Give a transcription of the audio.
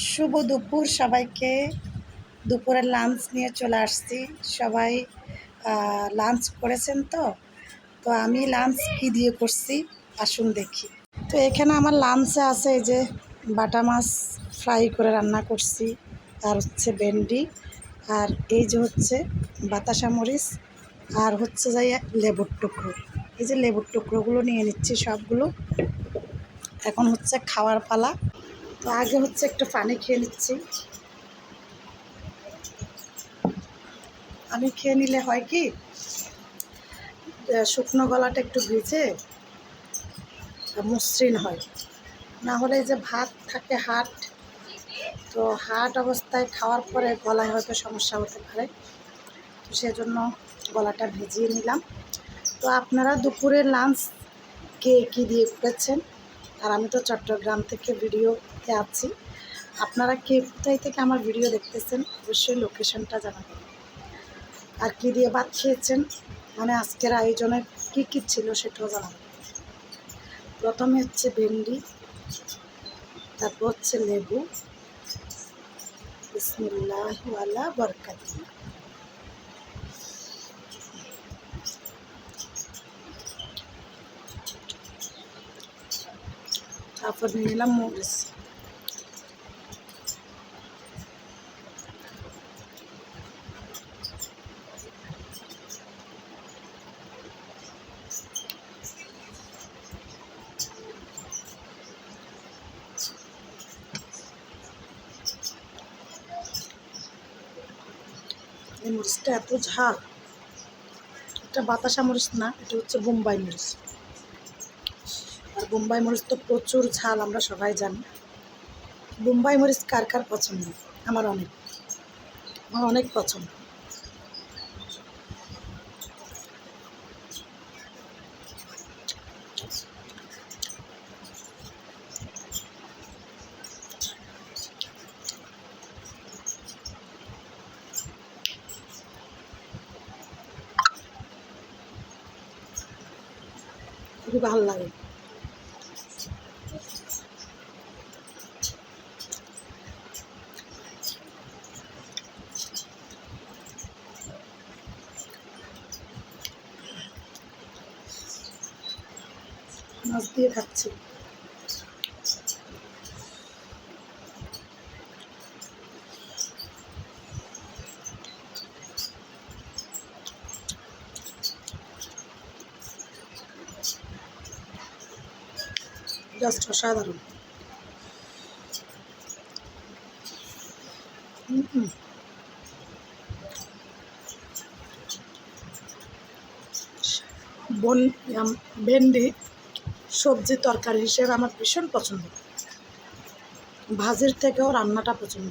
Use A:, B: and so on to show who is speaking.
A: শুভ দুপুর সবাইকে। দুপুরের লাঞ্চ নিয়ে চলে আসছি। সবাই লাঞ্চ করেছেন তো? তো আমি লাঞ্চ কী দিয়ে করছি? আসুন দেখি। তো এখানে আমার লাঞ্চে আছে এই যে বাটা মাছ ফ্রাই করে রান্না করছি। আর হচ্ছে ভেন্ডি। আর এই যে হচ্ছে বাতাসা মরিচ। আর হচ্ছে যাই লেবুর টুকরো। এই যে লেবুর টুকরোগুলো নিয়ে নিচ্ছি সবগুলো। এখন হচ্ছে খাওয়ার পালা। তো আগে হচ্ছে একটু পানি খেয়ে নিচ্ছি। আমি খেয়ে নিলে হয় কি শুকনো গলাটা একটু ভিজে মসৃণ হয়। না হলে যে ভাত থাকে হাট, তো হাট অবস্থায় খাওয়ার পরে গলায় হয়তো সমস্যা হতে পারে। তো সেজন্য গলাটা ভিজিয়ে নিলাম। তো আপনারা দুপুরের লাঞ্চ কে কী দিয়ে করেছেন? আর আমি তো চট্টগ্রাম থেকে ভিডিওতে আছি। আপনারা কে কোথায় থেকে আমার ভিডিও দেখতেছেন, অবশ্যই লোকেশনটা জানাবেন। আর কী দিয়ে ভাত খেয়েছেন মানে আজকের আয়োজনে কী কী ছিল সেটাও জানাবেন। প্রথমে হচ্ছে ভেন্ডি, তারপর হচ্ছে লেবু। বিসমিল্লাহ বরকাত তারপর নিলাম মরিচ এই মরিচটা এত ঝাল। এটা বাতাসা মরিচ না, এটা হচ্ছে বোম্বাই মরিচ বোম্বাই মরিচ তো প্রচুর ঝাল, আমরা সবাই জানি। বোম্বাই মরিচ কার কার পছন্দ? আমার অনেক। আমার অনেক পছন্দ। খুবই ভালো লাগে। মাছ দিয়ে খাচ্ছি জাস্ট অসাধারণ। বন ভেন্ডি সবজি তরকারি হিসেবে আমার ভীষণ পছন্দ। ভাজির থেকেও রান্নাটা পছন্দ।